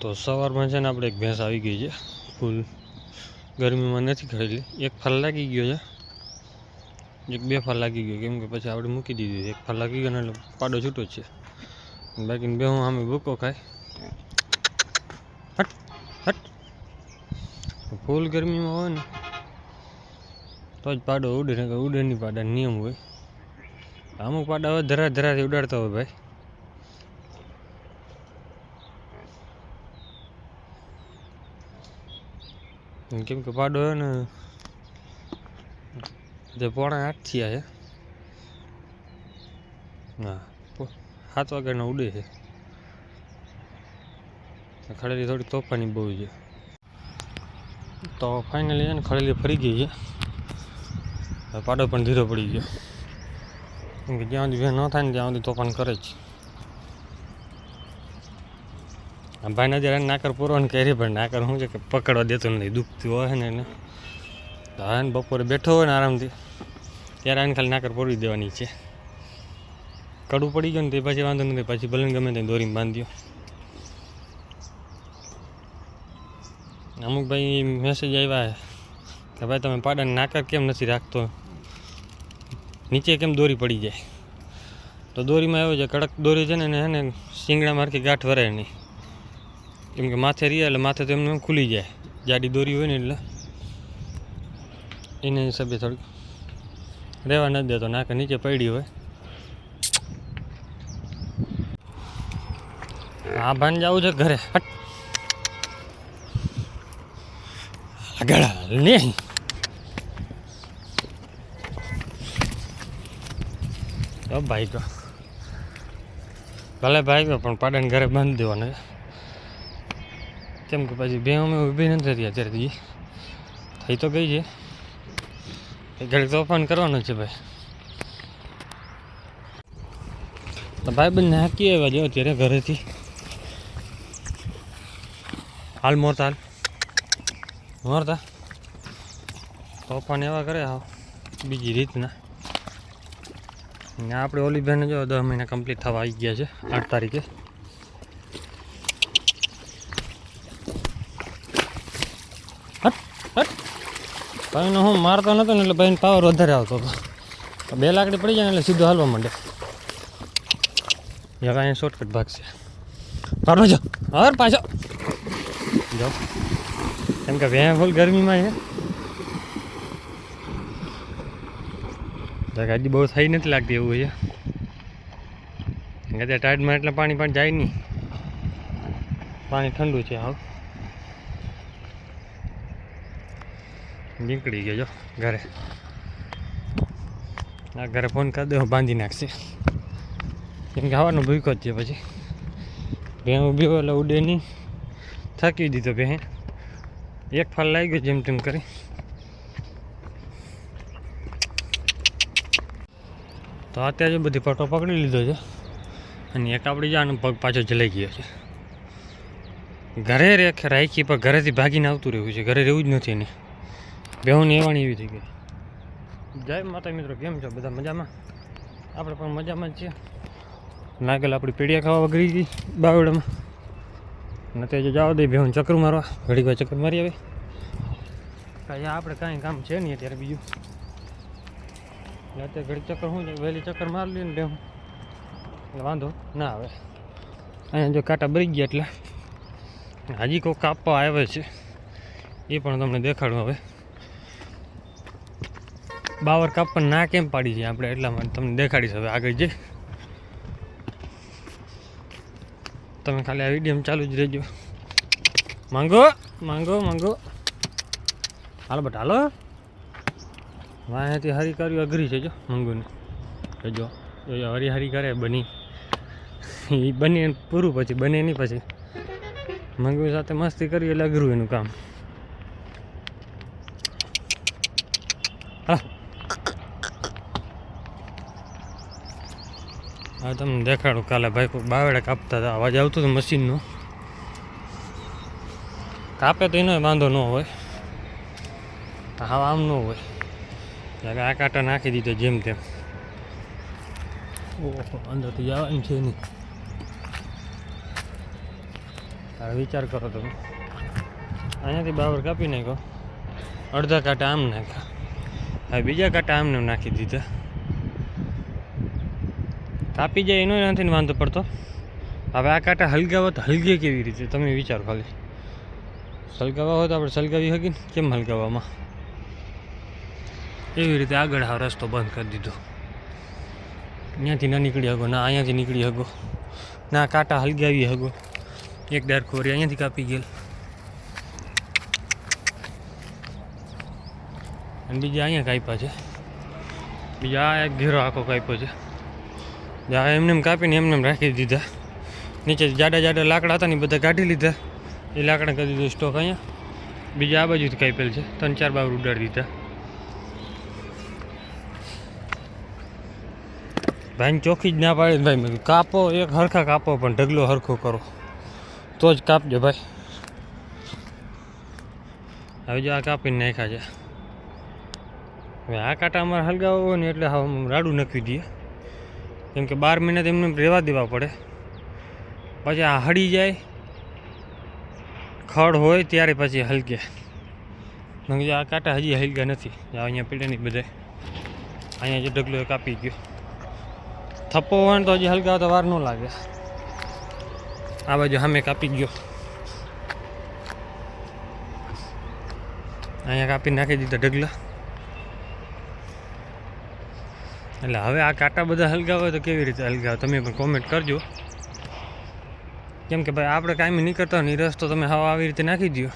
તો સવારમાં છે ને આપણે એક ભેંસ આવી ગઈ છે. ફૂલ ગરમીમાં નથી ખરીદી એક ફાલ લાગી ગયો છે. એક બે ફાલ લાગી ગયો. કેમ કે પછી આપણે મૂકી દીધી. એક ફાલ લાગી ગયો એટલે પાડો છૂટો છે. બાકી બે હું આમે ભૂકો ખાય હટ હટ. ફૂલ ગરમીમાં હોય ને, તો જ પાડો ઉડે. ને ઉડે નહીં પાડા નિયમ હોય. અમુક પાડા ધરા ધરાથી ઉડાડતા હોય ભાઈ. કેમ કે પાડો ને, જે પોણા આઠ થયા છે હા સાત વાગ્યાનો ઉડે છે ખડેલી થોડી તોફાની બહુ છે. તો ફાઇનલી છે ને ખડેલી ફરી ગઈ છે. પાડો પણ ધીરો પડી ગયો. કેમ કે જ્યાં સુધી ન થાય ને ત્યાં સુધી તોફાન કરે જ. આ ભાઈ નજર નાકર પૂરવાની કરી, પણ નાકર શું છે કે પકડવા દેતો નથી, દુખતું હોય ને એને. તો હવે ને બપોરે બેઠો હોય ને આરામથી, ત્યારે આને ખાલી નાકર પૂરી દેવાની છે. કડું પડી ગયું ને તે પછી વાંધો નથી, પછી ભલે ગમે તે દોરીને બાંધ્યો. અમુક ભાઈ મેસેજ આવ્યા કે ભાઈ તમે પાડાને નાકર કેમ નથી રાખતો? નીચે કેમ દોરી પડી જાય? તો દોરીમાં એવું છે, કડક દોરી છે ને એને હે શિંગડા મારખી ગાંઠ વરાય નહીં. કેમ કે માથે રહ્યા એટલે માથે તો એમને એમ ખુલી જાય. જાડી દોરી હોય ને એટલે. એને હિસાબે થોડીક રહેવા નથી દેતો નાકે નીચે પડી હોય. હા ભાન જવું છે ઘરે. આગળ નહીં ભાઈ ગયો ભલે ભાઈ પણ પાડાને ઘરે બાંધી દેવાનો. કેમ કે પછી બે અમે ઊભી નથી રહી અત્યારે ઈ. થઈ તો ગઈ છે. ઘરે તોફાન કરવાનો છે ભાઈ. તો ભાઈ બંને હાકી આવ્યા જો અત્યારે ઘરેથી. હાલ મોરતા હાલ. મોરતા. તોફાન એવા કરે હા બીજી રીતના. ને આપણે ઓલી બેન જો દસ મહિના કમ્પ્લીટ થવા આવી ગયા છે, આઠ તારીખે. ભાઈને હું મારતો નહોતો ને એટલે ભાઈને પાવર વધારે આવતો હતો. બે લાકડી પડી જાય એટલે સીધો હાલવા માંડે. હવે અહીંયા શોર્ટકટ ભાગ છે. પાડો જો હર પાછો. જો કેમ કે ભેં ફૂલ ગરમીમાં છે. ગાડી બહુ થઈ નથી લાગતી એવું છે. ત્યાં ટાઈડમાં એટલે પાણી પણ જાય નહીં. પાણી ઠંડુ છે હાવ નીકળી ગયો ઘરે. આ ઘરે ફોન કરી દો બાંધી નાખશે. કેમ કે હવાનો ભૂકો જ છે પછી. ભેં ઊભી એટલે ઉડે નહીં. થાકી દીધો ભેં એક ફાલ લાગી ગયો જેમ તેમ કરી. તો અત્યારે બધી પટો પકડી લીધો છે. અને એક આપણી જાણ પગ પાછો જલાઈ ગયો છે. ઘરે રાખી, પણ ઘરેથી ભાગીને આવતું રહેવું છે. ઘરે રહેવું જ નથી એને. બેહુની એવાણી એવી થઈ ગઈ. જય માતા મિત્રો કેમ છો? બધા મજામાં? આપણે પણ મજામાં જ છીએ. નાગેલ આપણી પેઢિયા ખાવા વગરી ગઈ બાવડામાં ને તે જો જવા દે બેહુન ચક્કર મારવા. ઘડી વાર ચક્કર મારી આવે. કાંઈ આપણે કાંઈ કામ છે નહીં અત્યારે બીજું. અત્યારે ઘડી ચક્કર શું છે વહેલી ચક્કર મારી લઈએ ને બેહું. એટલે વાંધો ના આવે. અહીંયા જો કાંટા બરી ગયા એટલે હજી કોઈ કાપવા આવે છે. એ પણ તમને દેખાડું હવે બાવર કાપવા ના કેમ પાડી છે આપણે એટલા માટે તમને દેખાડીશ હવે આગળ જઈ તમે ખાલી આ વીડિયો ચાલુ જ રહેજો. માંગો માંગો માંગો. હાલો બટ, હાલો. વાંહેથી હરી કર્યું અઘરી છે જો, મંગુને. જો જોજો હરી હરી કરે બની. એ બની પૂરું પછી, બને નહીં પછી. મંગુ સાથે મસ્તી કરી એટલે અઘરું એનું કામ. હા હા, તમને દેખાડું. કાલે ભાઈ બાવડે કાપતા હતા. અવાજ આવતો હતો મશીનનો. કાપે તો એનો વાંધો ન હોય. હા આમ ન હોય. એટલે આ કાંટા નાખી દીધો જેમ તેમ. ઓહો, અંદરથી જવાનું છે નહીં તારે વિચાર કરો તમે. અહીંયાથી બાવર કાપી નાખ્યો. અડધા કાંટા આમ નાખ્યા. હવે બીજા કાંટા આમને નાખી દીધા. કાપી જાય એનો નથી વાંધો પડતો. હવે આ કાંટા હલગાવો તો હલગે કેવી રીતે? તમે વિચારો ખાલી. સલગાવવા હોય તો આપણે સલગાવી શકીએ ને? કેમ હલગાવવામાં? એવી રીતે આગળ આ રસ્તો બંધ કરી દીધો. અહીંયાથી ના નીકળી શકો, ના અહીંયાથી નીકળી શકો, ના કાંટા હલગાવી શકો. એક ડાર ખોરી અહીંયાથી કાપી ગયેલ. અને બીજા અહીંયા કાપ્યા છે. બીજા આ એક ઘેરો આખો કાપ્યો છે. એમને એમ કાપીને એમને એમ રાખી દીધા. નીચે જાડા જાડા લાકડા હતા ને બધા કાઢી લીધા. એ લાકડા કરી દીધું સ્ટોક અહીંયા. બીજા આ બાજુથી કાપેલ છે. ત્રણ ચાર બાર ઉડાડી દીધા. ભાઈને ચોખ્ખી જ ના પાડે ભાઈ મેં કાપો, એક હરખા કાપો, પણ ઢગલો હરખો કરો. તો જ કાપજો ભાઈ. હવે જો આ કાપીને નાખ્યા છે. હવે આ કાંટા અમારે હલગાવો ને એટલે હા રાડું નાખી દઈએ. કેમ કે બાર મહિના તેમને રહેવા દેવા પડે. પછી આ હળી જાય, ખડ હોય ત્યારે પછી હલકે. આ કાંટા હજી હલગ્યા નથી. અહીંયા પીડે નહીં બધે અહીંયા જે ઢગલો કાપી ગયો. થપ્પો હોય ને તો હજી હલકા તો વાર ન લાગે. આ બાજુ સામે કાપી ગયો. અહીંયા કાપી નાખી દીધા ઢગલા. એટલે હવે આ કાંટા બધા હલગાવે તો કેવી રીતે હલગાવે? તમે પણ કોમેન્ટ કરજો. કેમ કે ભાઈ, આપણે કાંઈ નહીં કરતા નહીં. રસ્તો તમે હવા આવી રીતે નાખી દો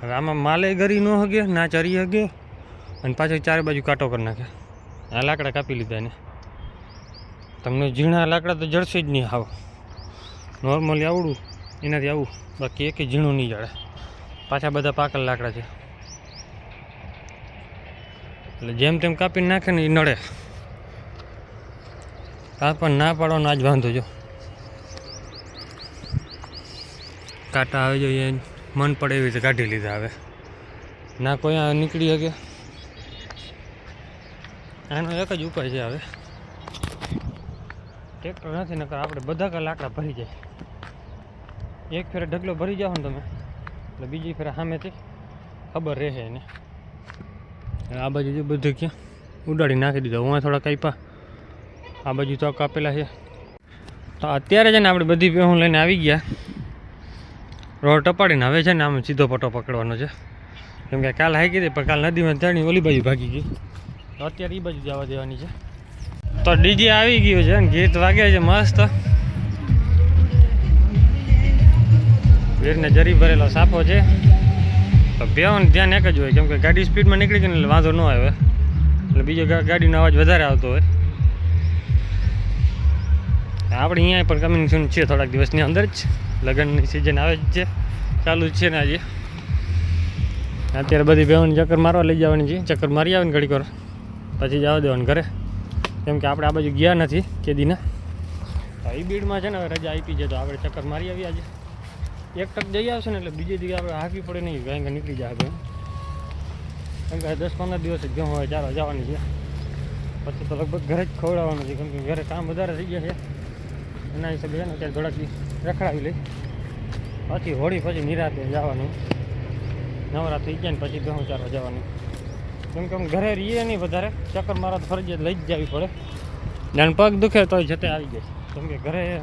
હવે આમાં માલે ગરી ન હગે, ના ચરી હગે, અને પાછળ ચારે બાજુ કાંટો કરી નાખે. આ લાકડા કાપી લીધા ને તમને ઝીણા લાકડા તો જડશે જ નહીં આવ નોર્મલી આવડું, એનાથી આવું. બાકી એકે ઝીણું નહીં જડે. પાછા બધા પાકલ લાકડા છે. એટલે જેમ તેમ કાપીને નાખે ને એ નડે. કાપડ ના પાડવાનો જ વાંધો જો. કાંટા આવી જોઈએ મન પડે એવી રીતે કાઢી લીધા હવે. ના કોઈ નીકળી શકે. આનો એક જ ઉપાય છે હવે. ટ્રેક્ટર નથી, નકર આપણે બધા કા લાકડા ભરી જાય. એક ફેરે ઢગલો ભરી જાઓ ને તમે, એટલે બીજી ફેરે સામેથી ખબર રહે એને. આ બાજુ જો બધું ક્યાં? ઉડાડી નાખી દીધા, હું થોડા કાપ્યા. આ બાજુ તો કાપેલા છે. તો અત્યારે છે ને આપણે બધી હું લઈને આવી ગયા. રોડ ટપાડીને હવે છે ને આમ સીધો પટો પકડવાનો છે. કેમ કે કાલ હાકી હતી, પણ કાલ નદીમાં ચણી ઓલી બાજુ ભાગી ગઈ. તો અત્યારે એ બાજુ જવા દેવાની છે. તો ડીજે આવી ગયું છે ને, ગીત વાગે છે મસ્ત. વીરને જરી ભરેલો સાફો છે. તો બેવાનું ધ્યાન એક જ હોય, કેમ કે ગાડી સ્પીડમાં નીકળી ગઈ ને એટલે વાંધો ન આવે. એટલે બીજો ગાડીનો અવાજ વધારે આવતો હોય. આપણે અહીંયા, પણ કમિંગ સૂન છે, થોડાક દિવસની અંદર જ. લગ્નની સિઝન આવે જ છે. ચાલુ જ છે ને આજે. અત્યારે બધી બેવાની ચક્કર મારવા લઈ જવાની છે. ચક્કર મારી આવે ને ઘડીક પછી જવા દેવાનું ઘરે. કેમ કે આપણે આ બાજુ ગયા નથી કેદીના. તો એ બીડમાં છે ને હવે રજા આપી છે, તો આપણે ચક્કર મારી આવી આજે. એક ટક જઈ આવશે ને એટલે બીજી જગ્યાએ આપણે હાંકી પડે નહીં કારણ કે નીકળી જાય આપણે. કેમ કે દસ પંદર દિવસ જ ગયો હવે ચાલો જવાની છે. પછી તો લગભગ ઘરે જ ખવડાવવાનું છે, કેમ કે ઘરે કામ વધારે થઈ ગયા છે. એના હિસાબે ને, અત્યારે થોડાક રખડાવી લઈ. પછી હોળી પછી નિરાતે જવાનું. નવરા થઈ ગયા ને પછી ઘઉં ચારવા જવાનું. કેમ કે આમ ઘરે રહીએ નહીં વધારે. ચક્કર મારા ફરજિયાત લઈ જ જવી પડે. જાણ પગ દુખે તોય જતે આવી જાય. કેમ કે ઘરે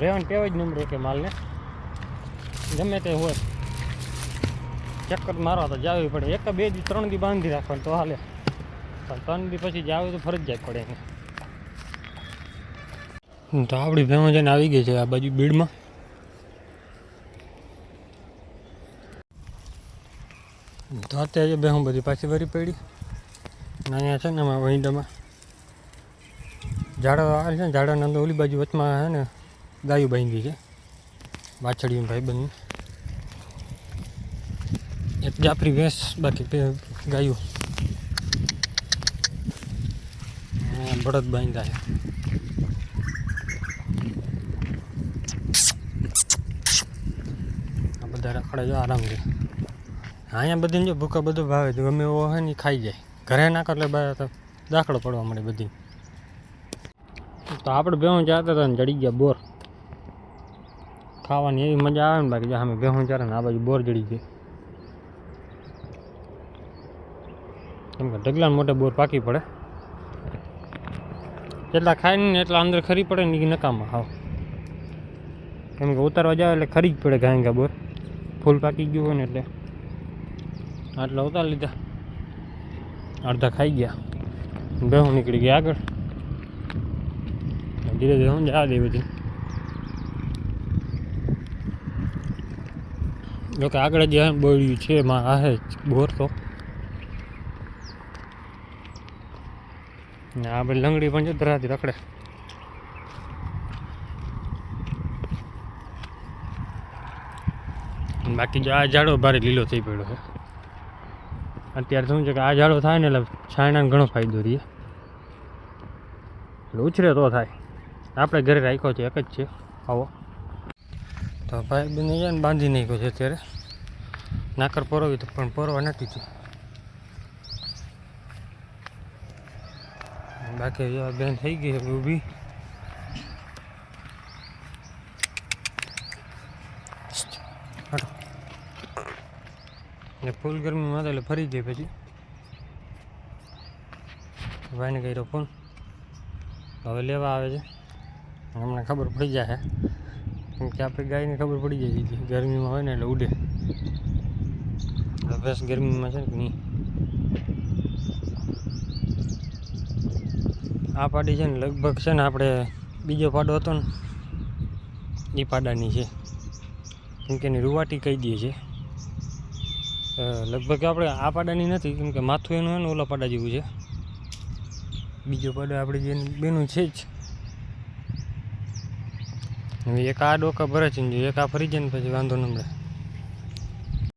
રહેવાનું ટેવ જ નંબર કે માલને. ગમે તે હોય. ચક્કર મારવા તો જાવી પડે. એક બે દી, ત્રણ દી બાંધી રાખવાનું તો હાલે. ત્રણ દી પછી જવું તો ફરજિયાત પડે એને. તો આપણી ભેમો જઈને આવી ગઈ છે આ બાજુ બીડમાં. તો અત્યારે બે હું બધી પાછી ભરી પડી. અને અહીંયા છે ને આમાં વહીડામાં. ઝાડો આવે છે ઝાડાના અંદર ઓલી બાજુ વચમાં છે ને, ગાયું બાંધી છે. વાછડીયું ભાઈ બંધ એક જાફરી ભેંસ, બાકી ગાયું. બળદ બાંધ્યા છે. આ બધા રખડે જો આરામથી અહીંયા બધી જો ભૂકા બધું ભાવે છે ગમે એવો હોય ને ખાઈ જાય. ઘરે નાખો એટલે બા- તો દાખલો પડવા મળે બધી તો આપણે બેવું જતા હતા ને ચડી ગયા બોર. ખાવાની એવી મજા આવે ને બાકી અમે બેહું ચારે ને આ બાજુ બોર ચડી ગઈ કેમ કે ઢગલા મોટે બોર પાકી પડે. જેટલા ખાય ને એટલા અંદર ખરી પડે ને એ નકામાં હાવ. કેમ કે ઉતારવા જાવ એટલે ખરી જ પડે ગાયંગા બોર. ફૂલ પાકી ગયું હોય ને એટલે. આટલા ઉતાર લીધા. અડધા ખાઈ ગયા. બેહું નીકળી ગયા આગળ. ધીરે ધીરે હું જવા દે બધી જોકે આગળ જે બોળ્યું છે, એમાં આ હે બોર તો. ને આ બધી લંગડી પણ ધરાતી રખડે. બાકી જો આ ઝાડો ભારે લીલો થઈ પડ્યો છે. અત્યારે શું છે કે આ ઝાડો થાય ને એટલે છાયણાને ઘણો ફાયદો રહે. એટલે ઉછરે તો થાય. આપણે ઘરે રાખ્યો છે, એક જ છે. આવો. તો ભાઈ બંને છે ને બાંધી નાખ્યો છે અત્યારે. નાકર પરોવી તો પણ પરોવા નથી છે બાકી આ બેન થઈ ગઈ ઊભી. ને ફૂલ ગરમીમાં તો એટલે ફરી ગઈ પછી. ભાઈને કર્યો ફોન હવે લેવા આવે છે. હમણાં ખબર પડી જાય કેમ કે આપણે ગાયને ખબર પડી જાય બીજી ગરમીમાં હોય ને એટલે ઉડે. એટલે ગરમીમાં છે ને નહીં. આ પાડી છે ને લગભગ છે ને આપણે બીજો પાડો હતો ને એ પાડાની છે. કેમ કે એની રૂવાટી કહી દે છે. અ, લગભગ આપણે આ પાડાની નથી, કેમ કે માથું એનું એનું ઓલા પાડા જેવું છે. બીજો પાડો આપણે જે બેનું છે જ. એક આ ડોકા ભરે છે એક આ ફરી જાય ને પછી વાંધો ન